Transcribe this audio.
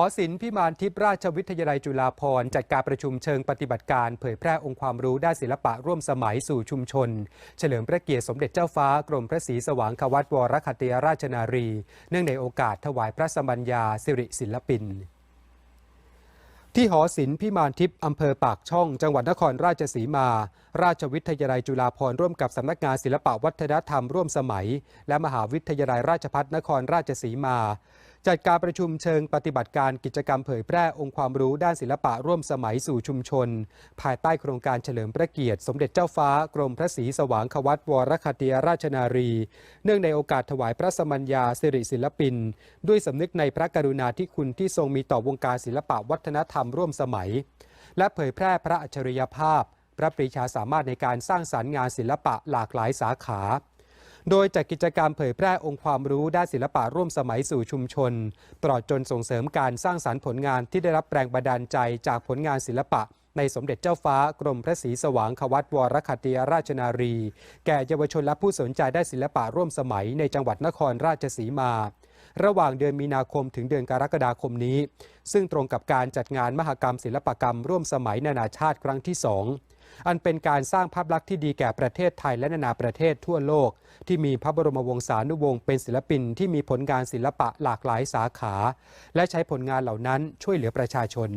อศิลป์พิมานทิพย์ราชวิทยาลัยจุฬาภรณ์จัดการประชุมเชิงปฏิบัติการเผยแพร่องค์ความรู้ด้านศิลปะร่วมสมัยสู่ชุมชน เฉลิมพระเกียรติสมเด็จเจ้าฟ้ากรมพระศรีสว่างควัตวรคติยราชนารี เนื่องในโอกาสถวายพระสมัญญาสิริศิลปินที่หอศิลป์พิมานทิพย์อำเภอปากช่อง จังหวัดนครราชสีมา ราชวิทยาลัยจุฬาภรณ์ร่วมกับสำนักงานศิลปวัฒนธรรมร่วมสมัย และมหาวิทยาลัยราชภัฏนครราชสีมา จัดการประชุมเชิงปฏิบัติการกิจกรรมเผยแพร่องค์ความรู้ด้านศิลปะร่วมสมัยสู่ชุมชน ภายใต้โครงการเฉลิมพระเกียรติ สมเด็จเจ้าฟ้ากรมพระศรีสว่างควัตวรคติยราชนารี เนื่องในโอกาสถวายพระสมัญญาสิริศิลปิน ด้วยสำนึกในพระกรุณาธิคุณที่ทรงมีต่อวงการศิลปะวัฒนธรรมร่วมสมัย และเผยแพร่พระอัจฉริยภาพ พระปรีชาสามารถในการสร้างสรรค์งานศิลปะหลากหลายสาขา โดยจัดกิจกรรมเผยแพร่องค์ความรู้ด้านศิลปะร่วมสมัยสู่ชุมชน ตลอดจนส่งเสริมการสร้างสรรค์ผลงานที่ได้รับแรงบันดาลใจจากผลงานศิลปะ ในสมเด็จเจ้าฟ้ากรมพระศรีสว่างควัตวรคติยราชนารี แก่เยาวชนและผู้สนใจด้านศิลปะร่วมสมัยในจังหวัดนครราชสีมา ระหว่างเดือนมีนาคมถึงเดือนกรกฎาคมนี้ ซึ่งตรงกับการจัดงานมหกรรมศิลปกรรมร่วมสมัยนานาชาติครั้งที่สองอันเป็นการสร้างภาพลักษณ์ที่ดีแก่ประเทศไทยและนานาประเทศทั่วโลก ที่มีพระบรมวงศานุวงศ์เป็นศิลปินที่มีผลงานศิลปะหลากหลายสาขา และใช้ผลงานเหล่านั้นช่วยเหลือประชาชน